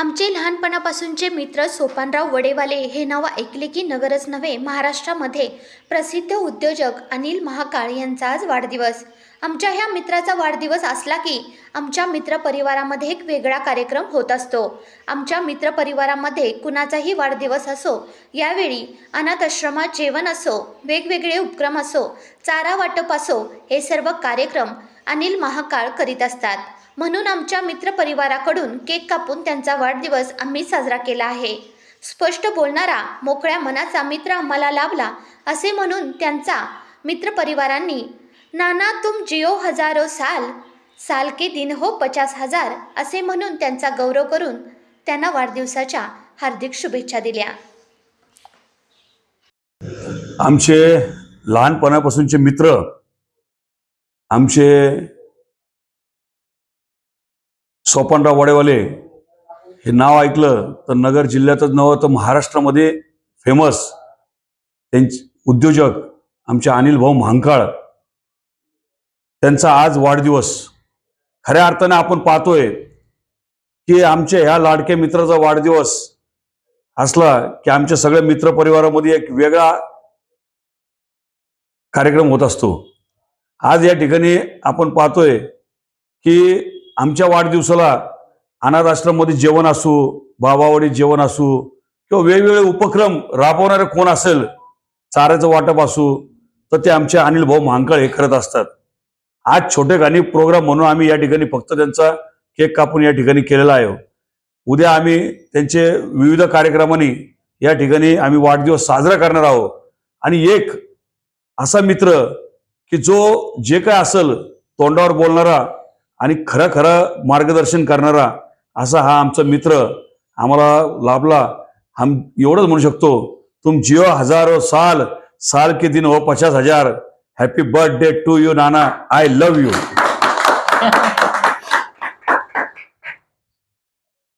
आमचे लहानपणापासूनचे मित्र सोपानराव वडेवाले हे नाव ऐकले की नगरच नव्हे महाराष्ट्रामध्ये प्रसिद्ध उद्योजक अनिल महाकाळ यांचा आज वाढदिवस. आमच्या ह्या मित्राचा वाढदिवस असला की आमच्या मित्रपरिवारामध्ये एक वेगळा कार्यक्रम होत असतो. आमच्या मित्रपरिवारामध्ये कुणाचाही वाढदिवस असो यावेळी अनाथ आश्रमात जेवण असो वेगवेगळे उपक्रम असो चारा वाटप असो हे सर्व कार्यक्रम अनिल महाकाळ करीत असतात. म्हणून आमच्या मित्रपरिवाराकडून केक कापून त्यांचा वाढदिवस आम्ही साजरा केला आहे. स्पष्ट बोलणारा मोकळ्या मनाचा मित्र आम्हाला लाभला असे म्हणून त्यांचा मित्रपरिवारांनी नाना तुम जिओ हजारो साल साल के दिन हो पचास हजार असे म्हणून त्यांचा गौरव करून त्यांना वाढदिवसाच्या हार्दिक शुभेच्छा दिल्या. आमचे लहानपणापासूनचे मित्र आमचे सोपानराव वाडेवाले हे नाव ऐकलं तर नगर जिल्ह्यातच नव्हतं तर महाराष्ट्रामध्ये फेमस त्यांचे उद्योजक आमचे अनिल भाऊ महांकाळ. त्यांचा आज वाढदिवस. खऱ्या अर्थाने आपण पाहतोय की आमच्या ह्या लाडक्या मित्राचा वाढदिवस असला की आमच्या सगळ्या मित्रपरिवारामध्ये एक वेगळा कार्यक्रम होत असतो. आज या ठिकाणी आपण पाहतोय की आमच्या वाढदिवसाला अनाथ आश्रममध्ये जेवण असू बाबावाडी जेवण असू किंवा वेगवेगळे उपक्रम राबवणारे कोण असेल चाऱ्याचं वाटप असू तर ते आमचे अनिल भाऊ महांकळ हे करत असतात. आज छोटे गाणी प्रोग्राम म्हणून आम्ही या ठिकाणी फक्त त्यांचा केक कापून या ठिकाणी केलेला आहे. उद्या आम्ही त्यांचे विविध कार्यक्रमांनी या ठिकाणी आम्ही वाढदिवस साजरा करणार आहोत. आणि एक असा मित्र की जो जे काय असेल तोंडावर बोलणारा आणि खरं खरं मार्गदर्शन करणारा असा हा आमचा मित्र आम्हाला लाभला. हम एवढंच म्हणू शकतो तुम जिओ हजारो साल साल के दिन हो पचास हजार. Happy birthday to you Nana. I love you